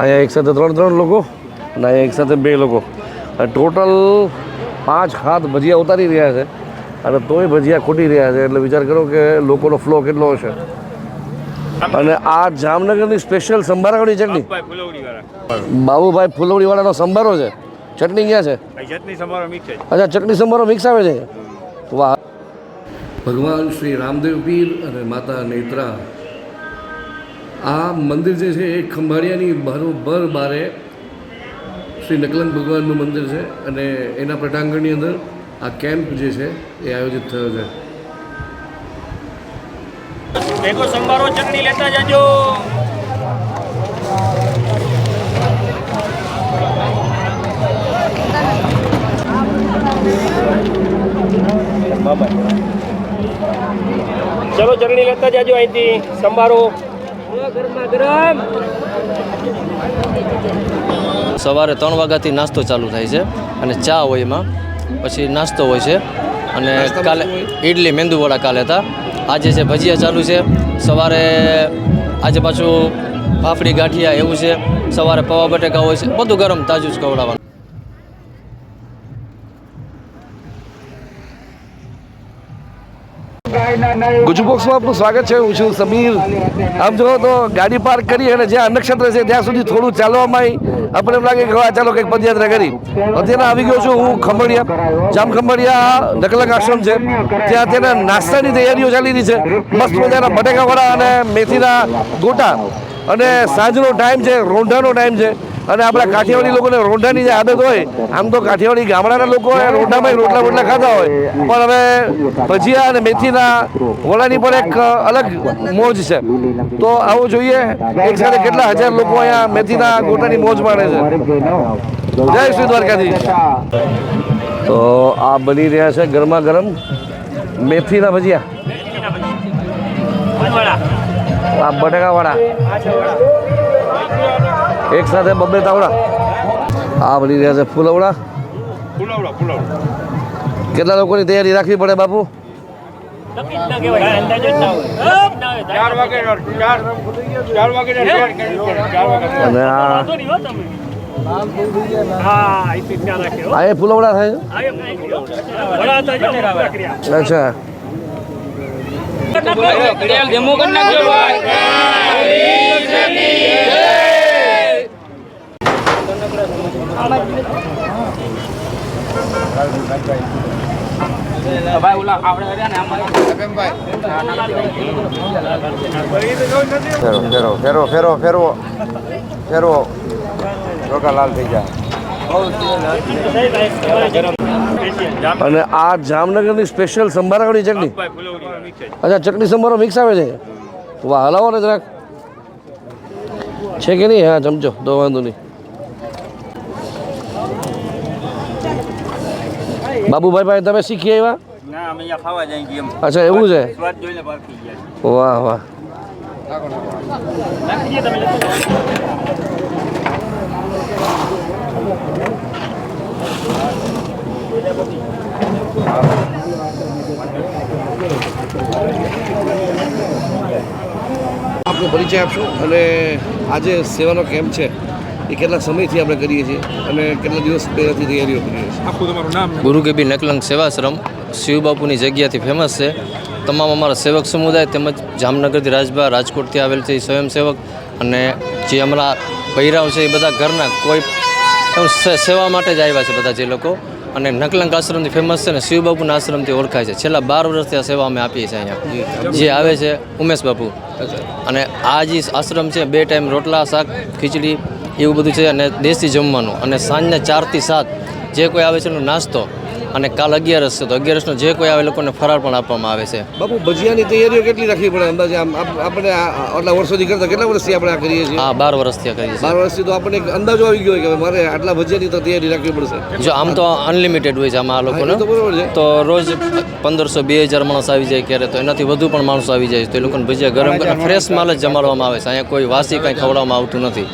અહીંયા એક સાથે ત્રણ ત્રણ લોકો અને અહીંયા એક સાથે બે લોકો. ટોટલ પાંચ હાથ ભજીયા ઉતારી રહ્યા છે અને તોય ભજીયા ખૂટી રહ્યા છે. એટલે વિચાર કરો કે લોકોનો ફ્લો કેટલો હશે. અને આ જામનગરની સ્પેશિયલ સંભારાવાળી ચટણી. વાળા બાબુભાઈ ફુલવડીવાળાનો સંભારો છે. ચટણી ક્યાં છે? ચટણી સમારો છે. અચ્છા ચટણી સંભારો મિક્સ આવે છે. વાહ ભગવાન શ્રી રામદેવ પીર અને માતા નેત્રા આ મંદિર જે છે એ ખંભાળિયાની બરોબર બારે શ્રી નકલંગ ભગવાનનું મંદિર છે અને એના પટાંગણની અંદર આ કેમ્પ જે છે એ આયોજિત થયો છે. ભેગો સંભારો લેતા જાજો. ચલો ચટણી લેતા જાજો અહીંથી, સંભારો. સવારે ત્રણ વાગ્યાથી નાસ્તો ચાલુ થાય છે અને ચા હોય એમાં. પછી નાસ્તો હોય છે અને કાલે ઇડલી મેંદુવડા કાલે હતા. આજે છે ભજીયા ચાલુ છે સવારે આજે પાછું ફાફડી ગાંઠિયા એવું છે સવારે પૌવા બટેકા હોય છે બધું ગરમ તાજું જ ખવડાવવાનું. ગુજબોક્સમાં આપનું સ્વાગત છે. હું છું સમીર. આમ જો તો ગાડી પાર્ક કરી અને જ્યાં નક્ષત્ર છે ત્યાં સુધી થોડું ચાલવામાં આપણે એમ લાગે કે હા ચાલો કંઈક પદયાત્રા કરી. અત્યારે આવી ગયો છું હું ખંભાળિયા. જામ ખંભાળિયા નકલક આશ્રમ છે. ત્યાં તેના નાસ્તાની તૈયારીઓ ચાલી રહી છે. મસ્ત મજાના બટેકાવાળા અને મેથીના ગોટા અને સાંજનો ટાઈમ છે, રોંઢાનો ટાઈમ છે. અને આપણા કાઠિયાવાડી લોકોને રોંઢાની જે આદત હોય, આમ તો કાઠિયાવાડી ગામડાના લોકો રોંઢામાં રોટલા બોટલા ખાતા હોય, પણ હવે ભજીયા અને મેથીના વડાની પણ એક અલગ મોજ છે. તો આવો જોઈએ, એક સાથે કેટલા હજાર લોકો અહીંયા મેથીના ગોટાની મોજ માણે છે. જય શ્રી દ્વારકાધીશ. તો આ બની રહ્યા છે ગરમા ગરમ મેથીના ભજીયા. આ બટાકાવાળા. એક સાથે બબે તાવડા. આ બની રહ્યા છે ફૂલવડા. ફુલવડો ફુલવડો. કેટલા લોકોની તૈયારી રાખવી પડે બાપુ? અને આ આ અચ્છા ફેરો ફેરો ફેરો ફેરો ફેરવો ફેરવો રોકા લાલ થઈ જાય. અને આ જામનગરની સ્પેશિયલ સંભારાવાળી ચટણી. ભાઈ અચ્છા, ચટણી સંભારો મિક્સ આવે છે? વાહ, હલાવો ને જરાક. છે કે નહીં? હા, જમજો તો વાંધો નહીં. બાબુભાઈ ભાઈ તમે શીખી આવ્યા? ના અમે અહીંયા ખાવા જાય છીએ એમ. અચ્છા એવું છે? સ્વાદ જોઈને પારખી ગયા વાહ વાહ. આપનો પરિચય આપશો? અને આજે સેવાનો કેમ્પ છે. એ કેટલા સમયથી આપણે કરીએ છીએ અને કેટલા દિવસ પહેલાંથી તૈયારીઓ કરીએ છીએ? આખું તમારું નામ ગુરુ કેબી નકલંગ સેવાશ્રમ શિવબાપુની જગ્યાથી ફેમસ છે. તમામ અમારા સેવક સમુદાય તેમજ જામનગરથી રાજભા રાજકોટથી આવેલ છે એ સ્વયંસેવક અને જે અમારા ભૈરાવ છે એ બધા ઘરના કોઈ સેવા માટે જ આવ્યા છે બધા જે લોકો. અને નકલંક આશ્રમથી ફેમસ છે ને શિવબાપુના આશ્રમથી ઓળખાય છે. છેલ્લા બાર વર્ષથી આ સેવા અમે આપીએ છીએ અહીંયા. જે આવે છે ઉમેશ બાપુ. અને આ જે આશ્રમ છે બે ટાઈમ રોટલા શાક ખીચડી એવું બધું છે અને દેશી જમવાનું. અને સાંજના ચારથી સાત જે કોઈ આવે છે એનો નાસ્તો અને કાલ અગિયારસ છે તો અગિયારસનો જે કોઈ આવે લોકોને ફરાર પણ આપવામાં આવે છે. બાપુ ભજીયાની તૈયારીઓ કેટલી રાખવી પડે? અંદાજે આમ આપણે આટલા વર્ષોથી કરતા કેટલા વર્ષથી આપણે આ કરીએ છીએ? આ બાર વર્ષથી કરીએ છીએ. બાર વર્ષથી તો આપણને એક અંદાજો આવી ગયો હોય કે મારે આટલા ભજીયાની તો તૈયારી રાખવી પડશે. જો આમ તો અનલિમિટેડ હોય છે આમાં આ લોકોને. તો બરોબર તો રોજ પંદરસો બે હજાર માણસ આવી જાય ક્યારે તો એનાથી વધુ પણ માણસો આવી જાય તો એ લોકોને ભજીયા ગરમ કરીને ફ્રેશ માલ જ જમાડવામાં આવે છે. અહીંયા કોઈ વાસી કંઈ ખવડાવવામાં આવતું નથી.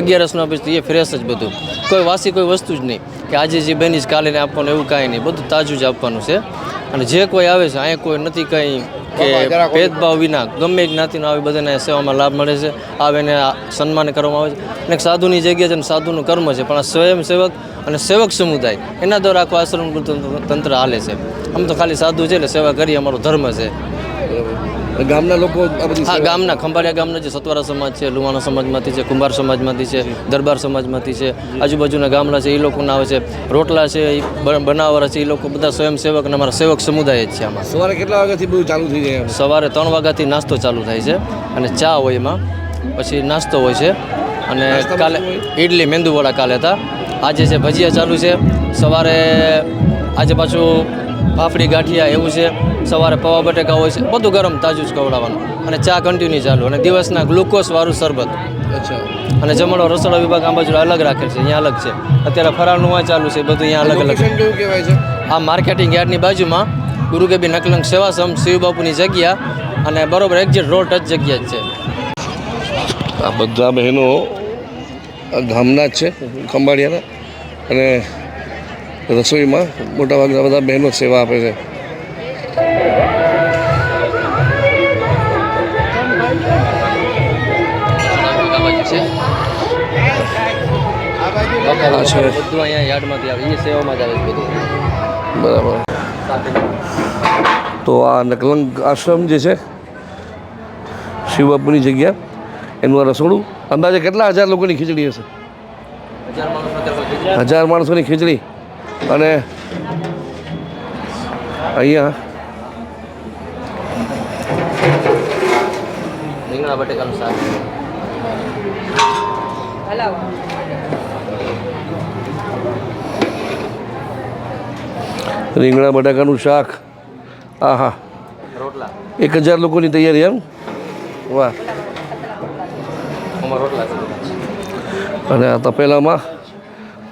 અગિયારસનો તો એ ફ્રેશ જ બધું. કોઈ વાસી કોઈ વસ્તુ જ નહીં. કે આજે જે બની જ કાલે આપવાનું એવું કાંઈ નહીં. બધું તાજું જ આપવાનું છે. અને જે કોઈ આવે છે અહીંયા કોઈ નથી કંઈ કે ભેદભાવ વિના. ગમે જ્ઞાતિનો આવી બધાને સેવામાં લાભ મળે છે. આવે એને સન્માન કરવામાં આવે છે. અને એક સાધુની જગ્યા છે અને સાધુનું કર્મ છે પણ આ સ્વયંસેવક અને સેવક સમુદાય એના દ્વારા આખું આશ્રમ તંત્ર હાલે છે. આમ તો ખાલી સાધુ છે એટલે સેવા કરી અમારો ધર્મ છે. ગામના લોકો આ બધી હા ગામના ખંભાળિયા ગામના જે સતવારા સમાજ છે લુવાણા સમાજમાંથી છે કુંભાર સમાજમાંથી છે દરબાર સમાજમાંથી છે આજુબાજુના ગામના છે એ લોકોના આવે છે રોટલા છે એ બનાવવાળા છે એ લોકો બધા સ્વયંસેવક અને અમારા સેવક સમુદાય જ છે આમાં. સવારે કેટલા વાગ્યાથી બધું ચાલુ થઈ જાય સવારે ત્રણ વાગ્યાથી નાસ્તો ચાલુ થાય છે અને ચા હોય એમાં પછી નાસ્તો હોય છે અને કાલે ઇડલી મેંદુવડા કાલે હતા. આજે છે ભજીયા ચાલુ છે. સવારે આજે પાછું ફાફડી ગાંઠિયા એવું છે. સવારે પૌવા બટેકા હોય છે. બધું ગરમ તાજું જ ખવડાવવાનું. અને ચા કન્ટિન્યુ ચાલુ. અને દિવસના ગ્લુકોઝવાળું શરબત. અચ્છા. અને જમણો રસોડા વિભાગ આ બાજુ અલગ રાખેલ છે. અહીંયા અલગ છે. અત્યારે ફરાળનું આ ચાલુ છે. બધું અહીંયા અલગ અલગ. કેવું કહેવાય છે? આ માર્કેટિંગ યાર્ડની બાજુમાં ગુરુગેબી નકલંગ સેવાસમ શિવબાપુની જગ્યા અને બરોબર એક્ઝેક્ટ રોડ ટચ જગ્યા જ છે. આ બધા બહેનો ગામના જ છે ખંભાળિયાના. અને રસોઈમાં મોટાભાગના બધા બહેનો સેવા આપે છે. બધું અહીંયા યાર્ડમાંથી આવે એ સેવામાં જ આવે છે બધું. બરાબર. તો આ નકલંગ આશ્રમ જે છે શિવબાપુની જગ્યા એનું આ રસોડું. અંદાજે કેટલા હજાર લોકોની ખીચડી હશે? હજાર માણસોની ખીચડી. અને અહીંયા રીંગણા બટેકાનું શાક. રીંગણા બટાકાનું શાક. આહા. રોટલા. એક હજાર લોકોની તૈયારી એમ? વાહ. રોટલા અને આ તપેલામાં?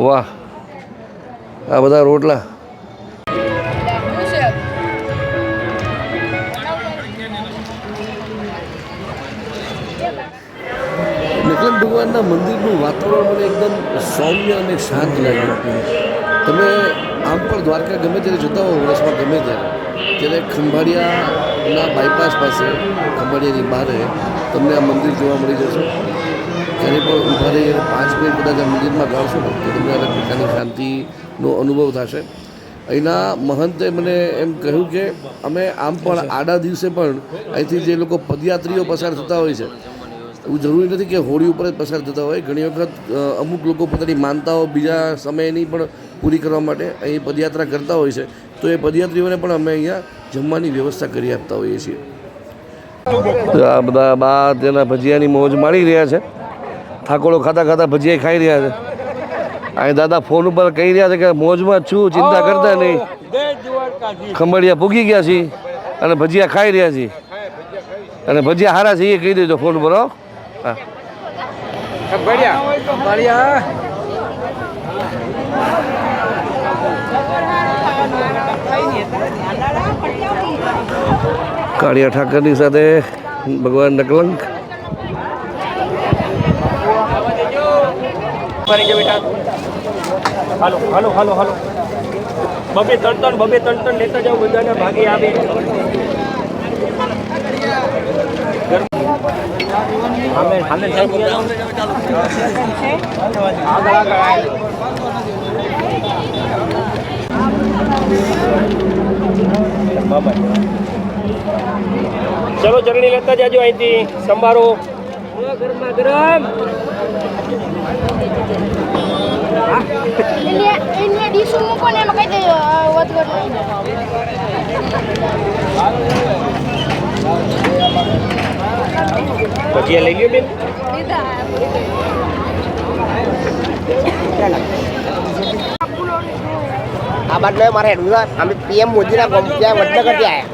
વાહ. આ બધા રોટલા. નિકલન ભગવાનના મંદિરનું વાતાવરણ મને એકદમ સૌમ્ય અને શાંત લાગ્યું. તમે આમ પણ દ્વારકા ગમે ત્યારે જતા હો, વર્ષમાં ગમે ત્યારે. ત્યારે ખંભાળિયાના બાયપાસ પાસે, ખંભાળિયાની બહાર તમને આ મંદિર જોવા મળી જશે. ક્યારે પણ ઊભા રહી પાંચ મિનિટ કદાચ આ મંદિરમાં ગાવશો ને, તો તમને અલગ પ્રકારની શાંતિનો અનુભવ થશે. અહીંના મહંતે મને એમ કહ્યું કે અમે આમ પણ આડા દિવસે પણ અહીંથી જે લોકો પદયાત્રીઓ પસાર થતા હોય છે, એવું જરૂરી નથી કે હોળી ઉપર જ પસાર થતા હોય. ઘણી વખત અમુક લોકો પોતાની માનતાઓ બીજા સમયની પણ પૂરી કરવા માટે અહીં પદયાત્રા કરતા હોય છે. તો એ પદયાત્રીઓને પણ અમે અહીંયા જમવાની વ્યવસ્થા કરી આપતા હોઈએ છીએ. આ બધા બા તેના ભજીયાની મોજ માણી રહ્યા છે. થાકોડો ખાતા ખાતા ભજીયા ખાઈ રહ્યા છે. અહીં દાદા ફોન ઉપર કહી રહ્યા છે કે મોજમાં છું ચિંતા કરતા નહીં. ખંભાળિયા ભૂગી ગયા છીએ અને ભજીયા ખાઈ રહ્યા છીએ. અને ભજીયા હારા છે એ કહી દેજો ફોન પર હો. કાળિયા ઠાકરની સાથે ભગવાન નકલંક. જે બેટા? હાલો હાલો હાલો હાલો. બબે ત્રણ ત્રણ, બબે ત્રણ ત્રણ લેતા જાઓ, બધાને ભાગે આવે. હામે હામે સાહેબ આગળ આગળ ચલો ચરણી લેતા જાજો અહીંથી. સંભારો. ગરમા એને ડીશું મૂકો ને એમાં કહી દે વધઘટ ભજીયા લઈ લ્યો બેન. આ બાજુ મારે હેડવું છે અમે પીએમ મોદીના ત્યાં વડનગરથી આવ્યા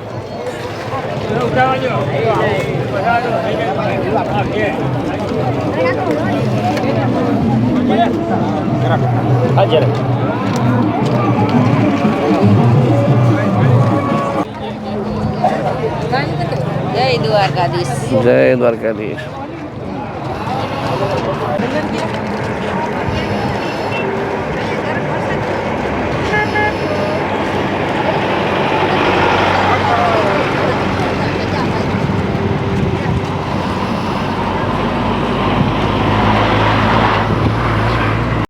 હાજર જય દ્વારકાધીશ જય દ્વારકાધીશ